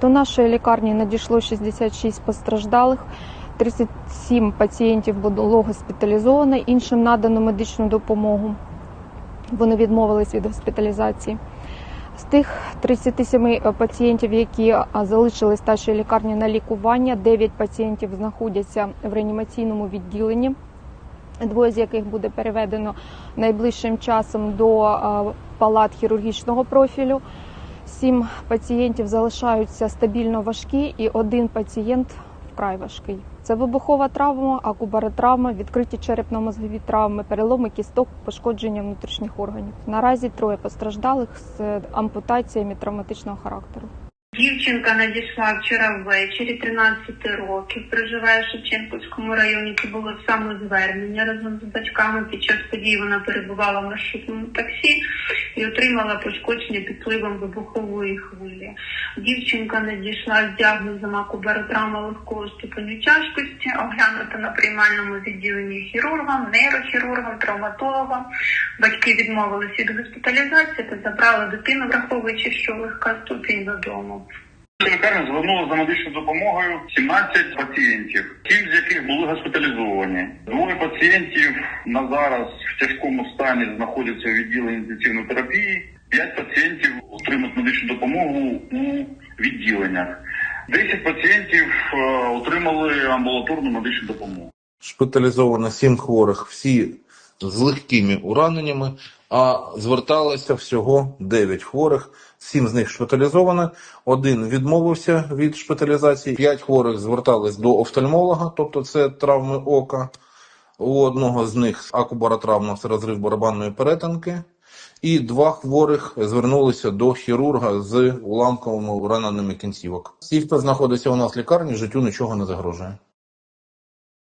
До нашої лікарні надійшло 66 постраждалих. 37 пацієнтів було госпіталізовано, іншим надано медичну допомогу. Вони відмовились від госпіталізації. З тих 37 пацієнтів, які а, залишились в нашій лікарні на лікування, 9 пацієнтів знаходяться в реанімаційному відділенні. Двоє з яких буде переведено найближчим часом до палат хірургічного профілю. Сім пацієнтів залишаються стабільно важкі, і один пацієнт вкрай важкий. Це вибухова травма, акубаротравма, відкриті черепно-мозгові травми, переломи кісток, пошкодження внутрішніх органів. Наразі троє постраждалих з ампутаціями травматичного характеру. Дівчинка надійшла вчора ввечері, 13 років, проживає в Шевченківському районі. Це було самозвернення разом з батьками. Під час події вона перебувала в маршрутному таксі і отримала пошкодження під впливом вибухової хвилі. Дівчинка надійшла з діагнозом акубаротравма легкого ступеню тяжкості, оглянута на приймальному відділенні хірургом, нейрохірургом, травматологом. Батьки відмовились від госпіталізації та забрали дитину, враховуючи, що легка ступінь додому. Лікарня звернула за медичною допомогою 17 пацієнтів, сім з яких були госпіталізовані. Двоє пацієнтів на зараз в тяжкому стані знаходяться у відділенні інтенсивної терапії. П'ять пацієнтів отримують медичну допомогу у відділеннях. Десять пацієнтів е, отримали амбулаторну медичну допомогу. шпиталізовано 7 хворих, всі з легкими ураненнями, а зверталося всього 9 хворих, 7 з них шпиталізовано, один відмовився від шпиталізації, 5 хворих звертались до офтальмолога, тобто це травми ока, у одного з них акубаротравма це розрив барабанної перетинки, і два хворих звернулися до хірурга з уламковими раненими кінцівок. Всі, хто знаходиться у нас в лікарні, життю нічого не загрожує.